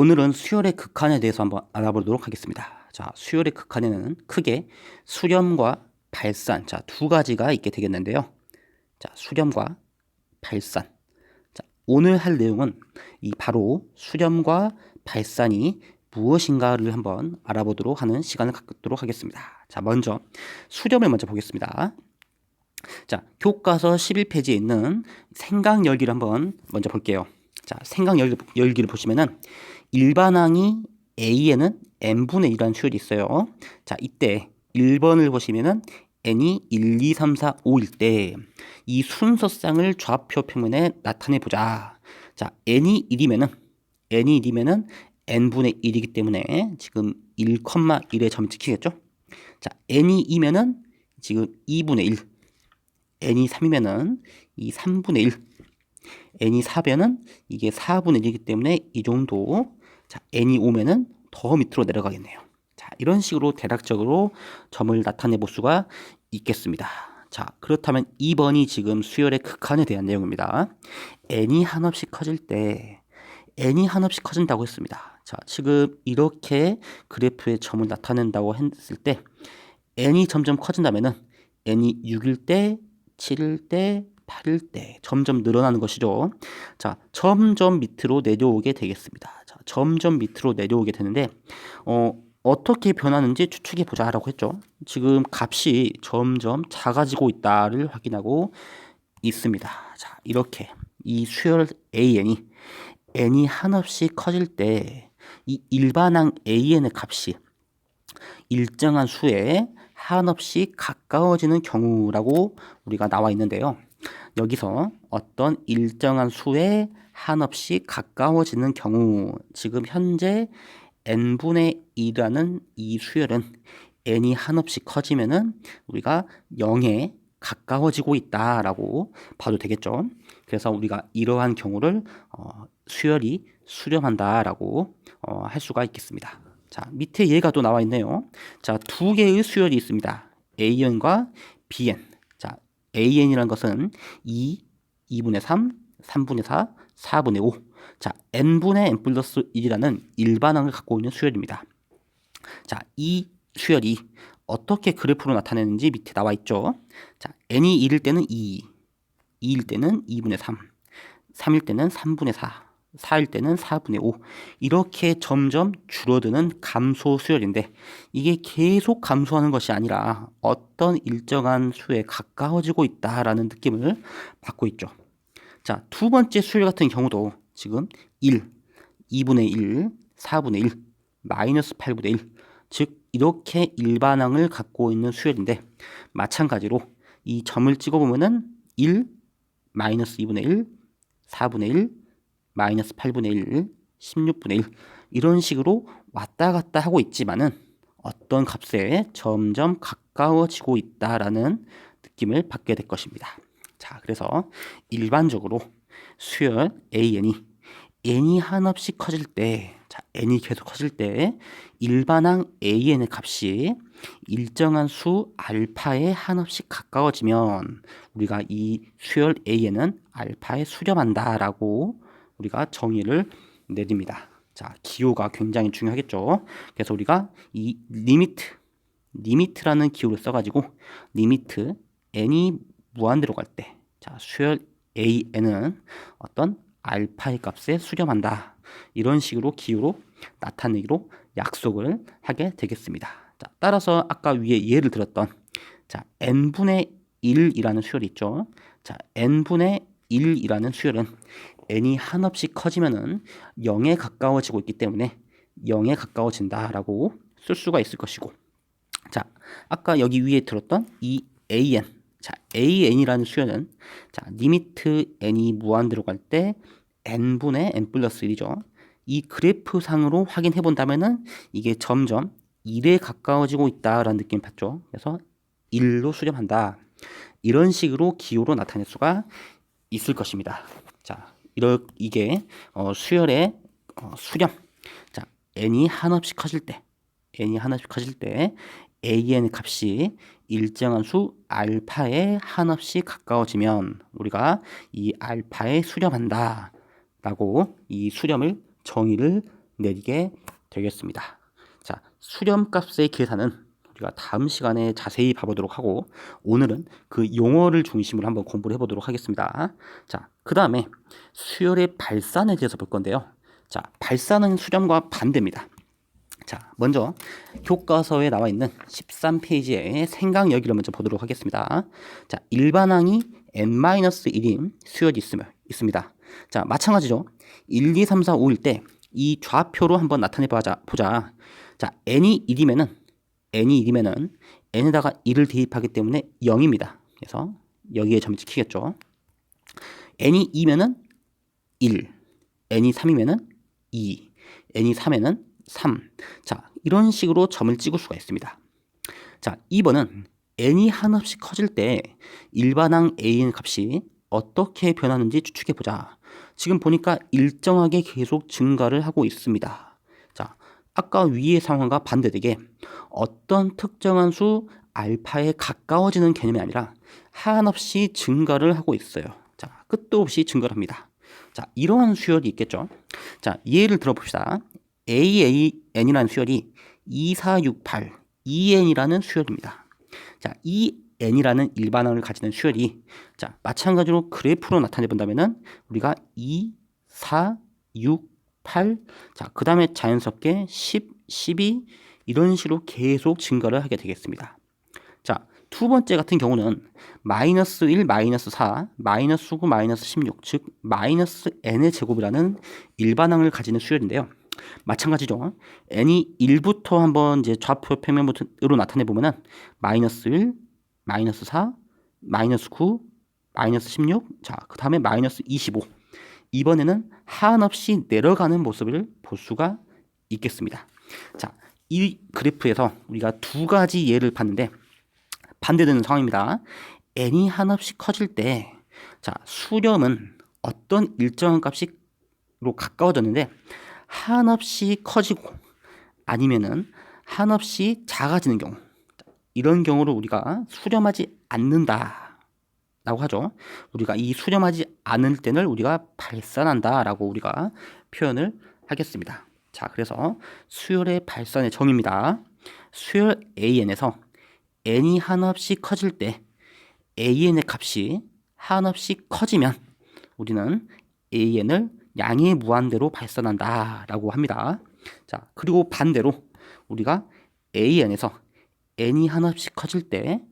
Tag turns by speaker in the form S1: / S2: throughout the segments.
S1: 오늘은 수열의 극한에 대해서 한번 알아보도록 하겠습니다. 자, 수열의 극한에는 크게 수렴과 발산, 자, 두 가지가 있게 되겠는데요. 자, 수렴과 발산. 자, 오늘 할 내용은 이 바로 수렴과 발산이 무엇인가를 한번 알아보도록 하는 시간을 갖도록 하겠습니다. 자, 먼저 수렴을 먼저 보겠습니다. 자, 교과서 11페이지에 있는 생각 열기를 한번 먼저 볼게요. 자, 생각 열기를 보시면은 일반항이 A에는 n분의 1이라는 수열이 있어요. 자, 이때 1번을 보시면은 n이 1, 2, 3, 4, 5일 때 이 순서쌍을 좌표 평면에 나타내 보자. 자, n이 1이면은 n이 1이면은 n분의 1이기 때문에 지금 1,1에 점이 찍히겠죠? 자, n이 2면은 지금 2분의 1. n이 3이면은 이 3분의 1. n이 4변은 이게 4분의 1이기 때문에 이 정도 자, n이 오면은 더 밑으로 내려가겠네요. 자, 이런 식으로 대략적으로 점을 나타내 볼 수가 있겠습니다. 자, 그렇다면 2번이 지금 수열의 극한에 대한 내용입니다. n이 한없이 커질 때 n이 한없이 커진다고 했습니다. 자, 지금 이렇게 그래프의 점을 나타낸다고 했을 때 n이 점점 커진다면은 n이 6일 때, 7일 때, 8일 때 점점 늘어나는 것이죠. 자, 점점 밑으로 내려오게 되겠습니다. 자, 점점 밑으로 내려오게 되는데 어, 어떻게 변하는지 추측해 보자라고 했죠. 지금 값이 점점 작아지고 있다를 확인하고 있습니다. 자, 이렇게 이 수열 AN이 n이 한없이 커질 때 이 일반항 AN의 값이 일정한 수에 한없이 가까워지는 경우라고 우리가 나와 있는데요. 여기서 어떤 일정한 수에 한없이 가까워지는 경우 지금 현재 n분의 2라는 이 수열은 n이 한없이 커지면은 우리가 0에 가까워지고 있다라고 봐도 되겠죠. 그래서 우리가 이러한 경우를 어, 수열이 수렴한다라고 어, 할 수가 있겠습니다. 자, 밑에 얘가 또 나와 있네요. 자, 두 개의 수열이 있습니다. AN과 BN. 자, AN이라는 것은 2, 2분의 3, 3분의 4, 4분의 5. 자, n분의 n 플러스 1이라는 일반항을 갖고 있는 수열입니다. 자, 이 수열이 어떻게 그래프로 나타내는지 밑에 나와 있죠. 자, n이 1일 때는 2, 2일 때는 2분의 3, 3일 때는 3분의 4, 4일 때는 4분의 5 이렇게 점점 줄어드는 감소 수열인데 이게 계속 감소하는 것이 아니라 어떤 일정한 수에 가까워지고 있다라는 느낌을 받고 있죠. 자, 두 번째 수열 같은 경우도 지금 1, 2분의 1, 4분의 1, 마이너스 8분의 1, 즉 이렇게 일반항을 갖고 있는 수열인데 마찬가지로 이 점을 찍어보면은 1, 마이너스 2분의 1, 4분의 1, 마이너스 8분의 1, 16분의 1 이런 식으로 왔다 갔다 하고 있지만은 어떤 값에 점점 가까워지고 있다라는 느낌을 받게 될 것입니다. 자, 그래서 일반적으로 수열 AN이 n이 한없이 커질 때, 자, n이 계속 커질 때 일반항 AN의 값이 일정한 수 알파에 한없이 가까워지면 우리가 이 수열 AN은 알파에 수렴한다라고 우리가 정의를 내립니다. 자, 기호가 굉장히 중요하겠죠. 그래서 우리가 이 리미트, 리미트라는 기호를 써가지고 리미트 n이 무한대로 갈 때, 자, 수열 an은 어떤 알파의 값에 수렴한다. 이런 식으로 기호로 나타내기로 약속을 하게 되겠습니다. 자, 따라서 아까 위에 예를 들었던 자, n분의 1이라는 수열이 있죠. 자, n분의 1이라는 수열은 n이 한없이 커지면은 0에 가까워지고 있기 때문에 0에 가까워진다라고 쓸 수가 있을 것이고. 자 아까 여기 위에 들었던 이 an 자 an이라는 수열은 자 리미트 n이 무한대로 갈 때 n분의 n 플러스 1이죠. 이 그래프 상으로 확인해 본다면은 이게 점점 1에 가까워지고 있다라는 느낌 받죠. 그래서 1로 수렴한다. 이런 식으로 기호로 나타낼 수가 있을 것입니다. 자 이러, 이게 어, 수열의 어, 수렴. 자, n이 한없이 커질 때, n이 한없이 커질 때 an 값이 일정한 수 알파에 한없이 가까워지면 우리가 이 알파에 수렴한다 라고 이 수렴을 정의를 내리게 되겠습니다. 자, 수렴 값의 계산은 우리가 다음 시간에 자세히 봐보도록 하고 오늘은 그 용어를 중심으로 한번 공부를 해보도록 하겠습니다. 자, 그 다음에 수열의 발산에 대해서 볼 건데요. 자, 발산은 수렴과 반대입니다. 자, 먼저 교과서에 나와 있는 13페이지의 생각 여기를 먼저 보도록 하겠습니다. 자, 일반항이 n-1인 수열이 있으며, 있습니다. 자, 마찬가지죠. 1, 2, 3, 4, 5일 때 이 좌표로 한번 나타내 보자. 보자. 자, n이 1이면은 n이 1이면은 n에다가 1을 대입하기 때문에 0입니다. 그래서 여기에 점을 찍히겠죠. n이 2면은 1, n이 3이면은 2, n이 3에는 3. 자, 이런 식으로 점을 찍을 수가 있습니다. 자, 2번은 n이 한없이 커질 때 일반항 a의 값이 어떻게 변하는지 추측해 보자. 지금 보니까 일정하게 계속 증가를 하고 있습니다. 자, 아까 위의 상황과 반대되게 어떤 특정한 수 알파에 가까워지는 개념이 아니라 한없이 증가를 하고 있어요. 자, 끝도 없이 증가를 합니다. 자, 이러한 수열이 있겠죠. 자, 예를 들어봅시다. AAN이라는 수열이 2468, EN이라는 수열입니다. 자, 이 n이라는 일반항을 가지는 수열이 자 마찬가지로 그래프로 나타내 본다면은 우리가 2, 4, 6, 8, 자 그 다음에 자연스럽게 10, 12 이런 식으로 계속 증가를 하게 되겠습니다. 자 두 번째 같은 경우는 마이너스 1, 마이너스 4, 마이너스 9, 마이너스 16, 즉 마이너스 n의 제곱이라는 일반항을 가지는 수열인데요. 마찬가지죠. n이 1부터 한번 이제 좌표 평면으로 나타내 보면은 마이너스 1, 마이너스 4, 마이너스 9, 마이너스 16, 자, 그 다음에 마이너스 25. 이번에는 한없이 내려가는 모습을 볼 수가 있겠습니다. 자, 이 그래프에서 우리가 두 가지 예를 봤는데 반대되는 상황입니다. n이 한없이 커질 때, 자, 수렴은 어떤 일정한 값으로 가까워졌는데 한없이 커지고 아니면은 한없이 작아지는 경우 이런 경우를 우리가 수렴하지 않는다 라고 하죠. 우리가 이 수렴하지 않을 때는 우리가 발산한다 라고 우리가 표현을 하겠습니다. 자, 그래서 수열의 발산의 정의입니다. 수열 AN에서 N이 한없이 커질 때 AN의 값이 한없이 커지면 우리는 AN을 양의 무한대로 발산한다 라고 합니다. 자, 그리고 반대로 우리가 AN에서 n이 한없이 커질 때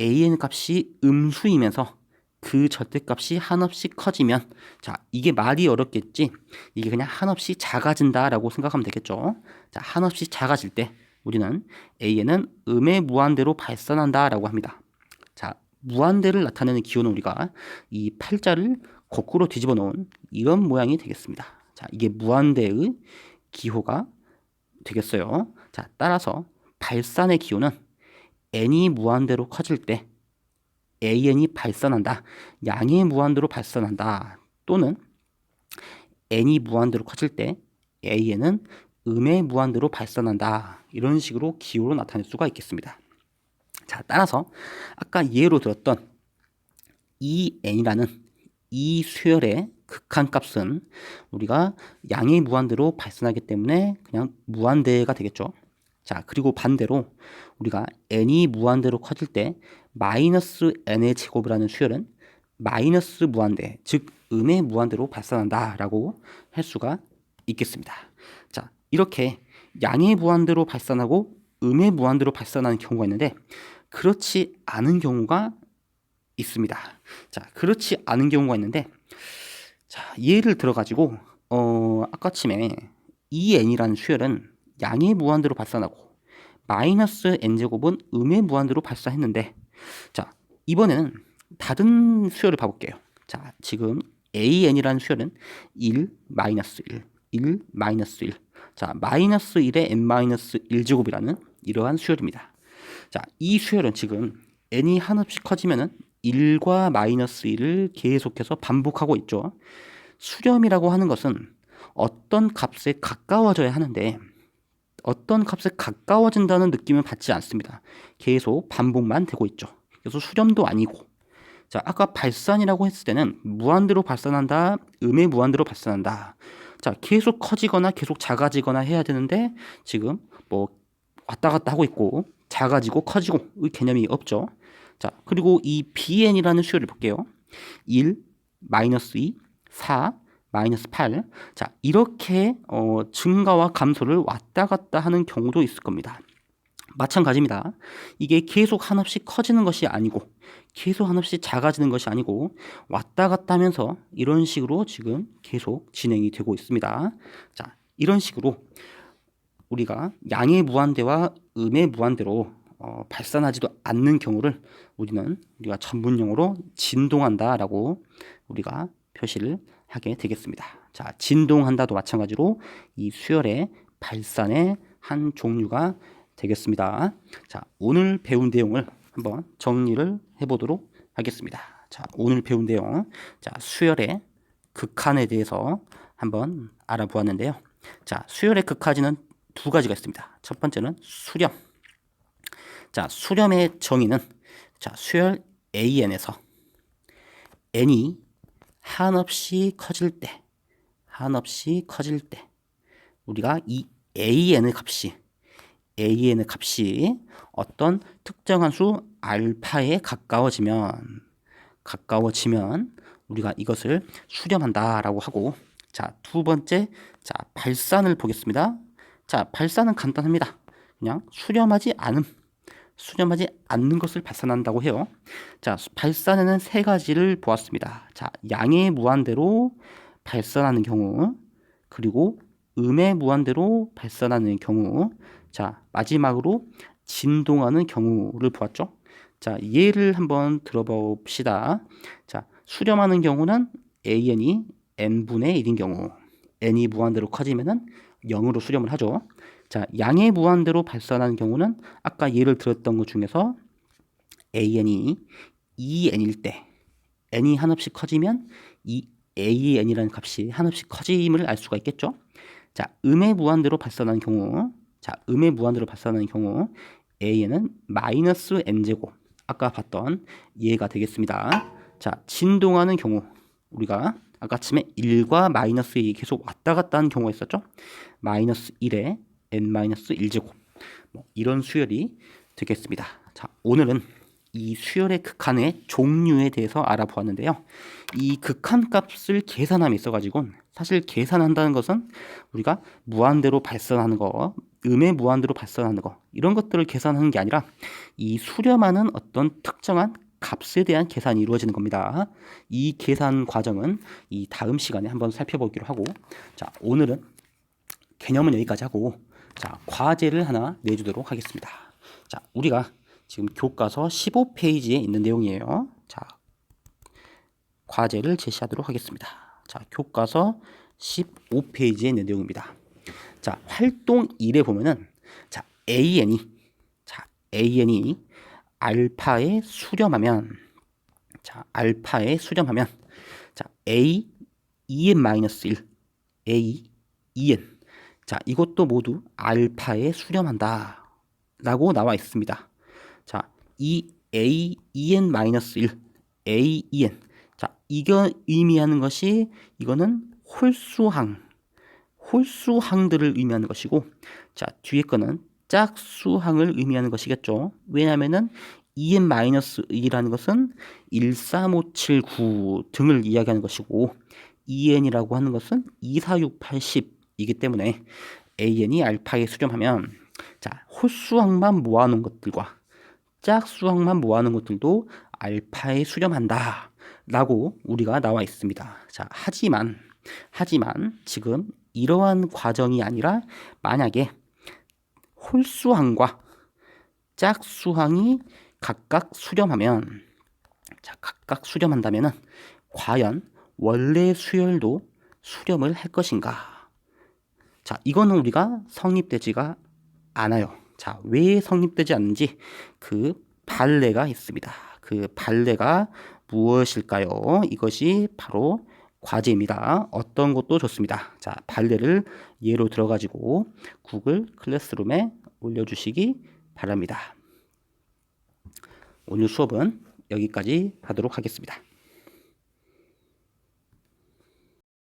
S1: an 값이 음수이면서 그 절대값이 한없이 커지면 자 이게 말이 어렵겠지? 이게 그냥 한없이 작아진다라고 생각하면 되겠죠? 자 한없이 작아질 때 우리는 an은 음의 무한대로 발산한다라고 합니다. 자 무한대를 나타내는 기호는 우리가 이 팔자를 거꾸로 뒤집어 놓은 이런 모양이 되겠습니다. 자 이게 무한대의 기호가 되겠어요. 자 따라서 발산의 기호는 n이 무한대로 커질 때 an이 발산한다. 양이 무한대로 발산한다. 또는 n이 무한대로 커질 때 an은 음의 무한대로 발산한다. 이런 식으로 기호로 나타낼 수가 있겠습니다. 자, 따라서 아까 예로 들었던 이 n이라는 이 수열의 극한값은 우리가 양의 무한대로 발산하기 때문에 그냥 무한대가 되겠죠. 자, 그리고 반대로 우리가 n이 무한대로 커질 때 마이너스 n의 제곱이라는 수열은 마이너스 무한대, 즉 음의 무한대로 발산한다라고 할 수가 있겠습니다. 자, 이렇게 양의 무한대로 발산하고 음의 무한대로 발산하는 경우가 있는데 그렇지 않은 경우가 있습니다. 자, 그렇지 않은 경우가 있는데 자, 예를 들어 가지고 어, 아까침에 이 n이라는 수열은 양의 무한대로 발산하고 마이너스 n제곱은 음의 무한대로 발산했는데 자 이번에는 다른 수열을 봐볼게요. 자 지금 an이라는 수열은 1 마이너스 1, 1 마이너스 1. 자 마이너스 1의 n 마이너스 1제곱이라는 이러한 수열입니다. 자 이 수열은 지금 n이 한없이 커지면은 1과 마이너스 1을 계속해서 반복하고 있죠. 수렴이라고 하는 것은 어떤 값에 가까워져야 하는데 어떤 값에 가까워진다는 느낌을 받지 않습니다. 계속 반복만 되고 있죠. 그래서 수렴도 아니고. 자, 아까 발산이라고 했을 때는 무한대로 발산한다, 음의 무한대로 발산한다. 자, 계속 커지거나 계속 작아지거나 해야 되는데 지금 뭐 왔다 갔다 하고 있고 작아지고 커지고 의 개념이 없죠. 자, 그리고 이 bn이라는 수열을 볼게요. 1, 마이너스 2, 4, 마이너스 8. 자, 이렇게 어, 증가와 감소를 왔다 갔다 하는 경우도 있을 겁니다. 마찬가지입니다. 이게 계속 한없이 커지는 것이 아니고 계속 한없이 작아지는 것이 아니고 왔다 갔다 하면서 이런 식으로 지금 계속 진행이 되고 있습니다. 자, 이런 식으로 우리가 양의 무한대와 음의 무한대로 어, 발산하지도 않는 경우를 우리는 우리가 전문 용어로 진동한다라고 우리가 표시를 하게 되겠습니다. 자, 진동한다도 마찬가지로 이 수열의 발산의 한 종류가 되겠습니다. 자, 오늘 배운 내용을 한번 정리를 해보도록 하겠습니다. 자, 오늘 배운 내용, 자, 수열의 극한에 대해서 한번 알아보았는데요. 자, 수열의 극한은 두 가지가 있습니다. 첫 번째는 수렴. 자, 수렴의 정의는 자, 수열 AN에서 N이 한없이 커질 때, 한없이 커질 때, 우리가 이 AN의 값이 AN의 값이 어떤 특정한 수 알파에 가까워지면 가까워지면 우리가 이것을 수렴한다라고 하고 자, 두 번째 자, 발산을 보겠습니다. 자, 발산은 간단합니다. 그냥 수렴하지 않음. 수렴하지 않는 것을 발산한다고 해요. 자, 발산에는 세 가지를 보았습니다. 자, 양의 무한대로 발산하는 경우, 그리고 음의 무한대로 발산하는 경우, 자, 마지막으로 진동하는 경우를 보았죠. 자, 예를 한번 들어봅시다. 자, 수렴하는 경우는 AN이 n분의 1인 경우, n이 무한대로 커지면은 0으로 수렴을 하죠. 자, 양의 무한대로 발산하는 경우는 아까 예를 들었던 것 중에서 AN이 2n일 때 n이 한없이 커지면 이 AN이라는 값이 한없이 커짐을 알 수가 있겠죠. 자, 음의 무한대로 발산하는 경우, 자, 음의 무한대로 발산하는 경우 AN은 마이너스 n제곱 아까 봤던 예가 되겠습니다. 자, 진동하는 경우 우리가 아까쯤에 1과 마이너스 2 계속 왔다 갔다 하는 경우가 있었죠. 마이너스 1에 n-1제곱 뭐 이런 수열이 되겠습니다. 자, 오늘은 이 수열의 극한의 종류에 대해서 알아보았는데요. 이 극한 값을 계산함에 있어 가지고 사실 계산한다는 것은 우리가 무한대로 발산하는 거, 음의 무한대로 발산하는 거 이런 것들을 계산하는 게 아니라 이 수렴하는 어떤 특정한 값에 대한 계산이 이루어지는 겁니다. 이 계산 과정은 이 다음 시간에 한번 살펴보기로 하고 자 오늘은 개념은 여기까지 하고 자, 과제를 하나 내주도록 하겠습니다. 자, 우리가 지금 교과서 15페이지에 있는 내용이에요. 자, 과제를 제시하도록 하겠습니다. 자, 교과서 15페이지에 있는 내용입니다. 자, 활동 1에 보면은 자, AN이 자, AN이 알파에 수렴하면 자, 알파에 수렴하면 자, A 2n-1 A 2n 자, 이것도 모두 알파에 수렴한다. 라고 나와 있습니다. 자, 이 a en-1, a-en. 자, 이거 의미하는 것이 이거는 홀수항, 홀수항들을 의미하는 것이고, 자, 뒤에 거는 짝수항을 의미하는 것이겠죠. 왜냐하면은 en-1이라는 것은 1, 3, 5, 7, 9 등을 이야기하는 것이고, en이라고 하는 것은 2, 4, 6, 8, 10 이기 때문에 AN이 알파에 수렴하면 자 홀수항만 모아놓은 것들과 짝수항만 모아놓은 것들도 알파에 수렴한다 라고 우리가 나와 있습니다. 자 하지만 하지만 지금 이러한 과정이 아니라 만약에 홀수항과 짝수항이 각각 수렴하면 자 각각 수렴한다면은 과연 원래 수열도 수렴을 할 것인가 자, 이거는 우리가 성립되지가 않아요. 자, 왜 성립되지 않는지 그 발레가 있습니다. 그 발레가 무엇일까요? 이것이 바로 과제입니다. 어떤 것도 좋습니다. 자, 발레를 예로 들어가지고 구글 클래스룸에 올려주시기 바랍니다. 오늘 수업은 여기까지 하도록 하겠습니다.